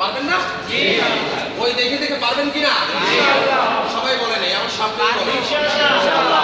পারবেন না ওই দেখে দেখে পারবেন কিনা সবাই বলেন আমার সামনে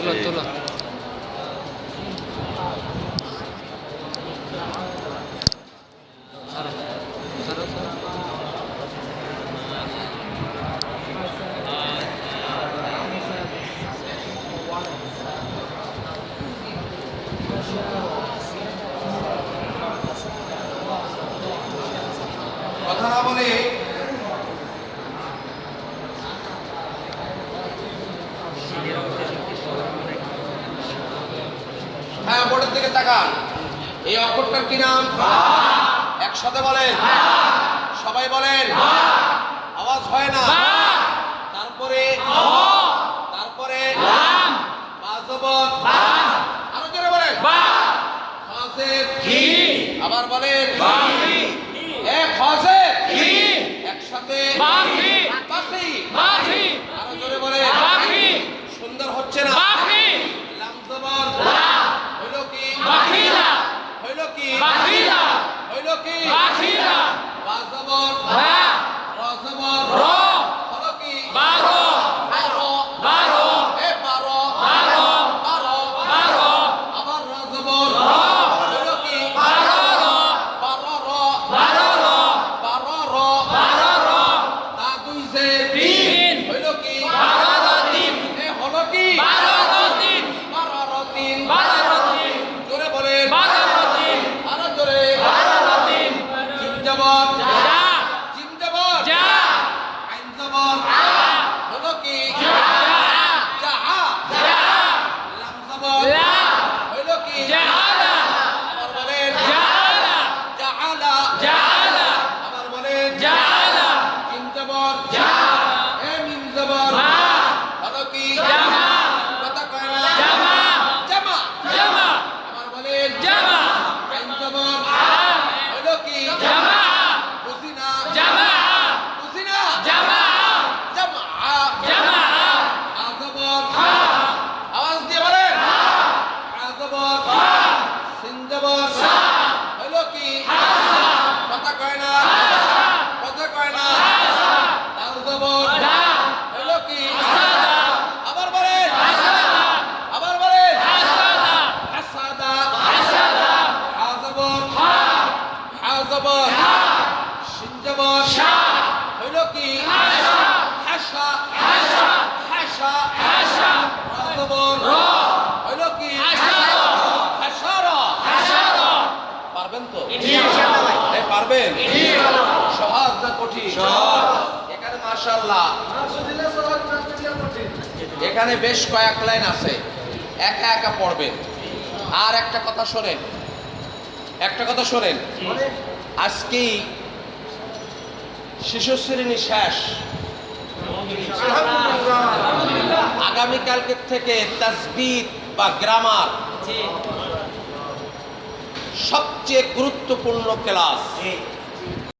tulot, okay. tulot. Sarap. বোর্ডের দিকে তাকান। এই অক্ষরটার কি নাম? একসাথে বলেন। সবাই বলেন। আওয়াজ হয় না। তারপরে? তারপরে? আরও জোরে বলেন। আবার বলেন। একসাথে আরও জোরে বলেন। বস হইল কি? কথা কয় না? কথা কয় না? সহজ এখানে মার্শাল্লাহ এখানে বেশ কয়েক লাইন আছে। একা একা পড়বেন। আর একটা কথা শোনেন। একটা কথা শোনেন। আজকেই শিশু শ্রেণি শেষ আগামীকালকে থেকে তাসবিদ বা গ্রামার সবচেয়ে গুরুত্বপূর্ণ ক্লাস।